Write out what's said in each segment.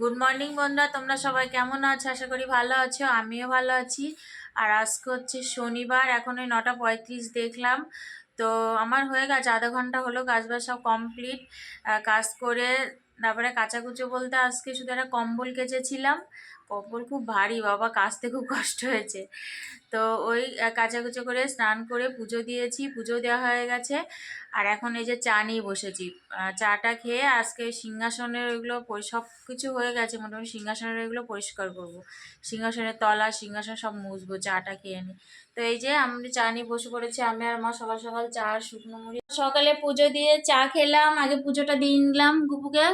Good morning বন্ধুরা। তোমরা সবাই কেমন আছো? আশা করি ভালো আছো। আমিও ভালো আছি। আর আজকে হচ্ছে শনিবার, এখন ওই নটা পঁয়ত্রিশ দেখলাম। তো আমার হয়ে গেছে, আধা ঘণ্টা হলো কাজ সব কমপ্লিট কাজ করে তারপরে কাচাকুচো বলতে আজকে শুধু একটা কম্বল কেচেছিলাম। কম্বল খুব ভারী, বাবা কাচতে খুব কষ্ট হয়েছে। তো ওই কাচাকুচো করে স্নান করে পুজো দিয়েছি, পুজো দেওয়া হয়ে গেছে। আর এখন এই যে চা নিয়ে বসেছি। চাটা খেয়ে আজকে সিংহাসনের ওইগুলো সব কিছু হয়ে গেছে। মোটামুটি সিংহাসনের ওইগুলো পরিষ্কার করব। সিংহাসনের তলা, সিংহাসন সব মুছবো, চাটা খেয়ে নি। তো এই যে আমি চা নিয়ে বসে পড়েছি, আমি আর মা সকাল সকাল চা শুকনো মুড়ি। সকালে পুজো দিয়ে চা খেলাম, আগে পুজোটা দিয়ে নিলাম গুপুকে।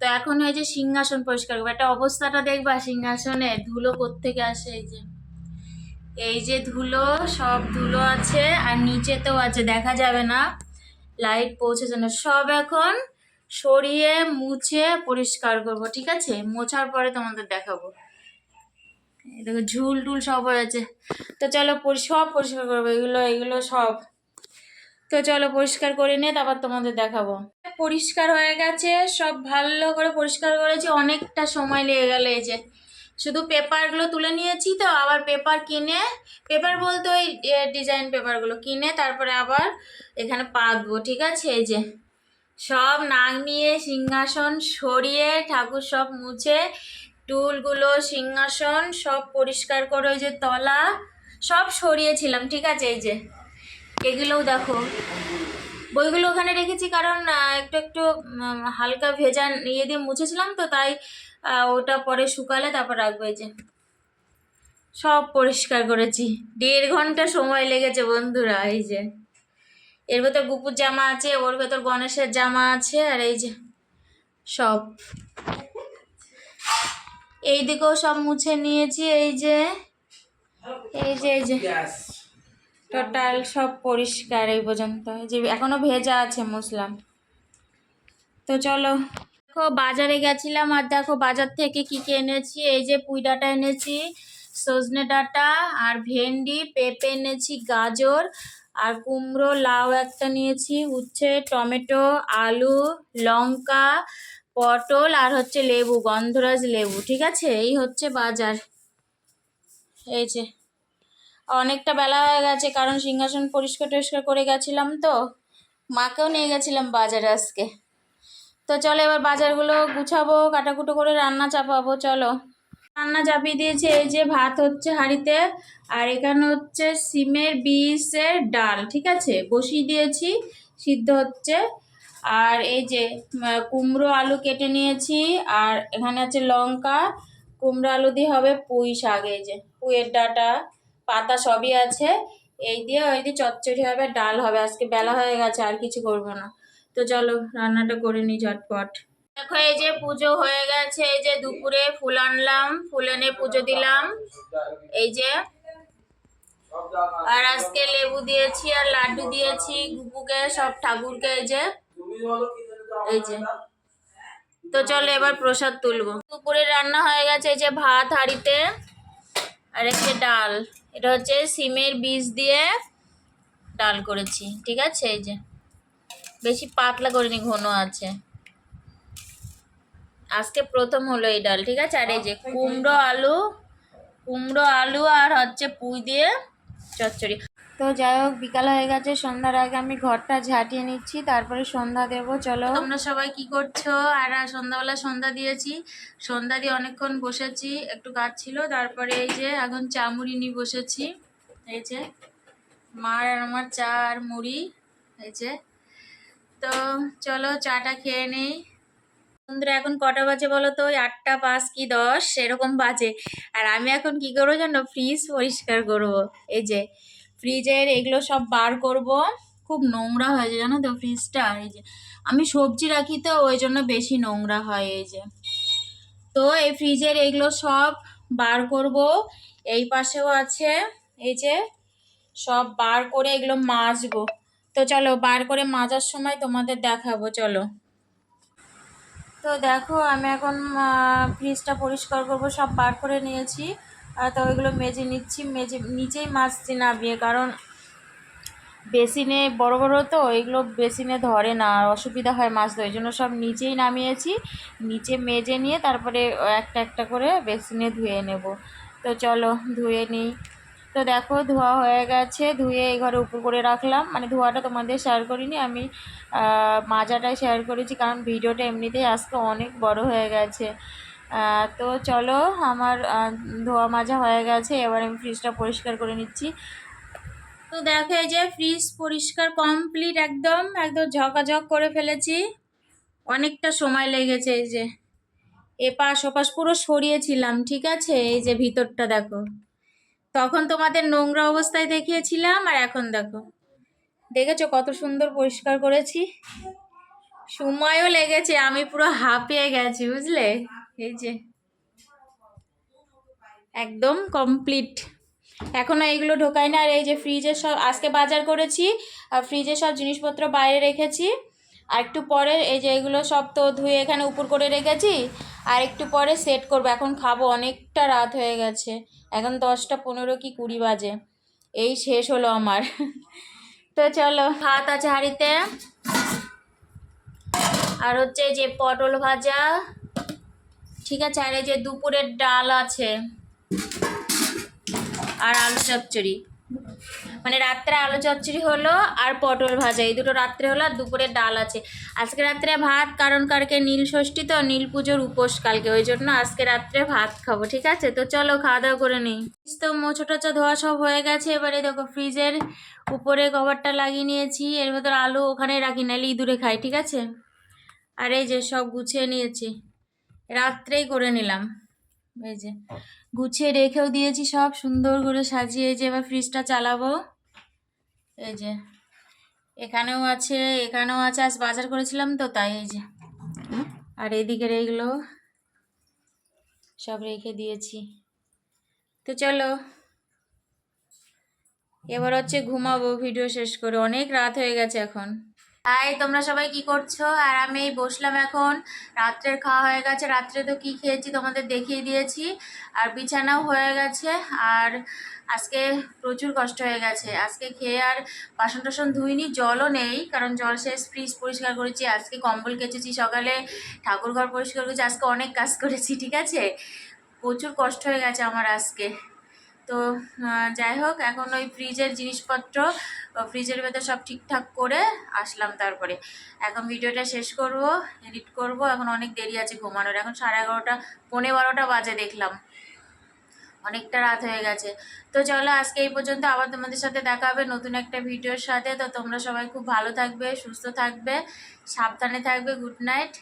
তো এখন যে সিংহাসন পরিষ্কার করব। একটা অবস্থাটা দেখবা, সিংহাসনে ধুলো কোত্থেকে আসে এই যে। এই যে ধুলো, সব ধুলো আছে আর নিচেতেও আছে, দেখা যাবে না। লাইট পৌঁছেছে না। সব এখন সরিয়ে, মুছে পরিষ্কার করব, ঠিক আছে? মোছার পরে তোমাদের দেখাবো। দেখো, ঝুল টুল সব হয়ে আছে। তো চলো সব পরিষ্কার করব। এগুলো এগুলো সব। তো চলো পরিষ্কার করে নিয়ে তারপর তোমাদের দেখাবো। পরিষ্কার হয়ে গেছে, সব ভালো করে পরিষ্কার করেছি, অনেকটা সময় লেগে গেল এই যে। শুধু পেপারগুলো তুলে নিয়েছি তো, আবার পেপার কিনে, পেপার বলতে ওই ডিজাইন পেপারগুলো কিনে তারপরে আবার এখানে পাতবো ঠিক আছে? এই যে, সব নামিয়ে সিংহাসন সরিয়ে ঠাকুর সব মুছে, টুলগুলো, সিংহাসন সব পরিষ্কার করে ওই যে তলা, সব সরিয়েছিলাম, ঠিক আছে? এই যে এগুলোও দেখো। বইগুলো ওখানে রেখেছি কারণ একটু একটু হালকা ভেজা ইয়ে দিয়ে মুছেছিলাম তো, তাই ওটা পরে শুকালে তারপর রাখব যে। সব পরিষ্কার করেছি। দেড় ঘণ্টা সময় লেগেছে বন্ধুরা, এই যে। এর ভেতর গুপুর জামা আছে, ওর ভেতর গণেশের জামা আছে, আর এই যে, সব। এই দিকেও সব মুছে নিয়েছি, এই যে এই যে এই যে। টোটাল সব পরিষ্কার এই পর্যন্ত। যে এখনও ভেজা আছে মুসলাম তো চলো। দেখো বাজারে গেছিলাম আর দেখো বাজার থেকে কি কী এনেছি? এই যে পুঁই ডাঁটা এনেছি, সজনে ডাঁটা আর ভেন্ডি, পেঁপে এনেছি, গাজর আর কুমড়ো, লাউ একটা নিয়েছি, উচ্ছে, টমেটো, আলু, লঙ্কা, পটল আর হচ্ছে লেবু, গন্ধরাজ লেবু, ঠিক আছে? এই হচ্ছে বাজার। এই যে। অনেকটা বেলা হয়ে গেছে, কারণ সিংহাসন পরিষ্কার টরিষ্কার করে গেছিলাম তো। মাকেও নিয়ে গেছিলাম বাজারে আজকে। তো চলো এবার বাজারগুলো গুছাবো, কাটাকুটো করে রান্না চাপাবো, চলো। রান্না চাপিয়ে দিয়েছে এই যে ভাত হচ্ছে হাঁড়িতে, আর এখানে হচ্ছে সিমের বিষের ডাল, ঠিক আছে? বসিয়ে দিয়েছি, সিদ্ধ হচ্ছে। আর এই যে কুমড়ো আলু কেটে নিয়েছি, আর এখানে আছে লঙ্কা, কুমড়ো আলু দিয়ে হবে পুঁই শাক, এই যে পুঁইয়ের ডাঁটা। পাতা সবই আছে। এই দিয়ে ওই দিয়ে চচ্চড়ি হবে, ডাল হবে। আজকে বেলা হয়ে গেছে, আর কিছু করব না। তো চলো, রান্নাটা করে নিই ঝটপট। দেখো, এই যে পুজো হয়ে গেছে। এই যে দুপুরে ফুল আনলাম, ফুল এনে পুজো দিলাম। এই যে। আর আজকে লেবু দিয়েছি, আর লাড্ডু দিয়েছি, গুপুকে, সব ঠাকুরকে, এই যে। এই যে। তো চলো, এবার প্রসাদ তুলবো। দুপুরে রান্না হয়ে গেছে, এই যে ভাত, হাড়িতে, আর একটা ডাল। এটা হচ্ছে সিমের বীজ দিয়ে ডাল করেছি ঠিক আছে? এই যে বেশি পাতলা করিনি ঘন আছে। আজকে প্রথম হলো এই ডাল ঠিক আছে? আর এই যে কুমড়ো আলু কুমড়ো আলু আর হচ্ছে পুঁই দিয়ে চচ্চড়ি। তো যাই হোক, বিকাল হয়ে গেছে, সন্ধ্যার আগে আমি ঘরটা ঝাঁটিয়ে নিচ্ছি, তারপরে সন্ধ্যা দেবো, চলো। তোমরা সবাই কি করছ? আর সন্ধ্যাবেলা সন্ধ্যা দিয়েছি। সন্ধ্যা দিয়ে অনেকক্ষণ বসেছি, একটু কাজ ছিল, তারপরে এই যে এখন চা মুড়ি নিয়ে বসেছি। এই যে মার আর আমার চা আর মুড়ি, এই যে। তো চলো, চাটা খেয়ে নেই। বন্ধুরা, এখন কটা বাজে বলো তো? ওই আটটা পাঁচ কি দশ? এরকম বাজে। আর আমি এখন কি করব জানো? ফ্রিজ পরিষ্কার করব। এই যে ফ্রিজের এগুলো সব বার করব। খুব নোংরা হয়ে যায়, জানো তো ফ্রিজটা এই যে, আমি সবজি রাখি তো, ওই জন্য বেশি নোংরা হয় এই যে। তো এই ফ্রিজের এগুলো সব বার করব। এই পাশেও আছে, এই যে, সব বার করে এগুলো মাজবো। তো চলো, বার করে মাজার সময় তোমাদের দেখাবো, চলো। তো দেখো, আমি এখন ফ্রিজটা পরিষ্কার করব, সব বার করে নিয়েছি। তো ওইগুলো মেজে নিচ্ছি, মেজে নিচেই মাজছি নামিয়ে, কারণ বেসিনে বড় বড় তো, এগুলো বেসিনে ধরে না অসুবিধা হয় মাছ ধরে জন্য সব নিচেই নামিয়েছি, নিচে মেজে নিয়ে তারপরে একটা একটা করে বেসিনে ধুয়ে নেব। তো চলো ধুয়ে নিই। তো দেখো ধোয়া হয়ে গেছে, ধুয়ে এই ঘরে উপর করে রাখলাম মানে ধোয়াটা তোমাদের শেয়ার করিনি, আমি মাজাটাই শেয়ার করেছি, কারণ ভিডিওটা এমনিতেই আজকে অনেক বড় হয়ে গেছে। তো চলো, আমার ধোয়া মাজা হয়ে গেছে, এবার আমি ফ্রিজটা পরিষ্কার করে নিচ্ছি। তো দেখো যে ফ্রিজ পরিষ্কার কমপ্লিট একদম একদম ঝকাঝক করে ফেলেছি। অনেকটা সময় লেগেছে, এই যে এপাশ ওপাশ পুরো সরিয়েছিলাম, ঠিক আছে? এই যে ভিতরটা দেখো। তখন তোমাদের নোংরা অবস্থায় দেখিয়েছিলাম, আর এখন দেখো। দেখেছ কত সুন্দর পরিষ্কার করেছি? সময়ও লেগেছে, আমি পুরো হাঁপিয়ে গেছি, বুঝলে? এই যে। একদম কমপ্লিট এখনও এইগুলো ঢোকাই না। আর এই যে ফ্রিজে সব আজকে বাজার করেছি। আর ফ্রিজে সব জিনিসপত্র বাইরে রেখেছি। আর একটু পরে এই যে এগুলো সব তো ধুয়ে এখানে উপর করে রেখেছি। আর একটু পরে সেট করব। এখন খাব। অনেকটা রাত হয়ে গেছে। এখন দশটা পনেরো কি কুড়ি বাজে। এই শেষ হলো আমার। তো চলো, ভাত আছে হাঁড়িতে। আর হচ্ছে যে পটল ভাজা। ঠিক আছে, আর এই যে দুপুরের ডাল আছে আর আলু চচ্চড়ি। মানে রাত্রে আলু চচ্চড়ি হলো আর পটল ভাজা, এই দুটো রাত্রে হলো আর দুপুরে ডাল আছে। আজকে রাত্রে ভাত, কারণ কালকে নীল ষষ্ঠী, তো নীল পুজোর উপোস কালকে, ওই জন্য আজকে রাত্রে ভাত খাব, ঠিক আছে? তো চলো খাওয়া দাওয়া করে নিই। তো মোছো টোচো ধোয়া সব হয়ে গেছে, এবারে দেখো ফ্রিজের উপরে কভারটা লাগিয়ে নিয়েছি, এর ভেতর আলু ওখানে রাখি, নাহলে ইঁদুরে খাই, ঠিক আছে? আর এই যে সব গুছিয়ে নিয়েছি। রাত্রেই করে নিলাম। এই যে গুছিয়ে রেখেও দিয়েছি সব সুন্দর করে সাজিয়ে যে এবার ফ্রিজটা চালাবো। এই যে এখানেও আছে এখানেও আছে আজ বাজার করেছিলাম তো তাই এই যে। আর এইদিকের এইগুলো সব রেখে দিয়েছি। তো চলো এবার হচ্ছে ঘুমাবো ভিডিও শেষ করে। অনেক রাত হয়ে গেছে এখন। হাই তোমরা সবাই কি করছ? আর আমি এই বসলাম এখন। রাত্রের খাওয়া হয়ে গেছে। রাত্রে তো কি খেয়েছি তোমাদের দেখিয়ে দিয়েছি। আর বিছানাও হয়ে গেছে। আর আজকে প্রচুর কষ্ট হয়ে গেছে। আজকে খেয়ে আর বাসন টাসন ধুইনি, জলও নেই, কারণ জল শেষ। ফ্রিজ পরিষ্কার করেছি। আজকে কম্বল কেচেছি সকালে ঠাকুর ঘর পরিষ্কার করেছি। আজকে অনেক কাজ করেছি, ঠিক আছে? প্রচুর কষ্ট হয়ে গেছে আমার আজকে। তো যাই হোক, এখন ওই ফ্রিজের জিনিসপত্র আহ, ফ্রিজের ভেতর সব ঠিকঠাক করে আসলাম তারপরে। এখন ভিডিওটা শেষ করব এডিট করব। এখন অনেক দেরি আছে ঘুমানোর। এখন সাড়ে এগারোটা পৌনে বারোটা বাজে দেখলাম। অনেকটা রাত হয়ে গেছে। তো চলো আজকে এই পর্যন্ত। আবার তোমাদের সাথে দেখা হবে নতুন একটা ভিডিওর সাথে। তো তোমরা সবাই খুব ভালো থাকবে সুস্থ থাকবে সাবধানে থাকবে। Good night.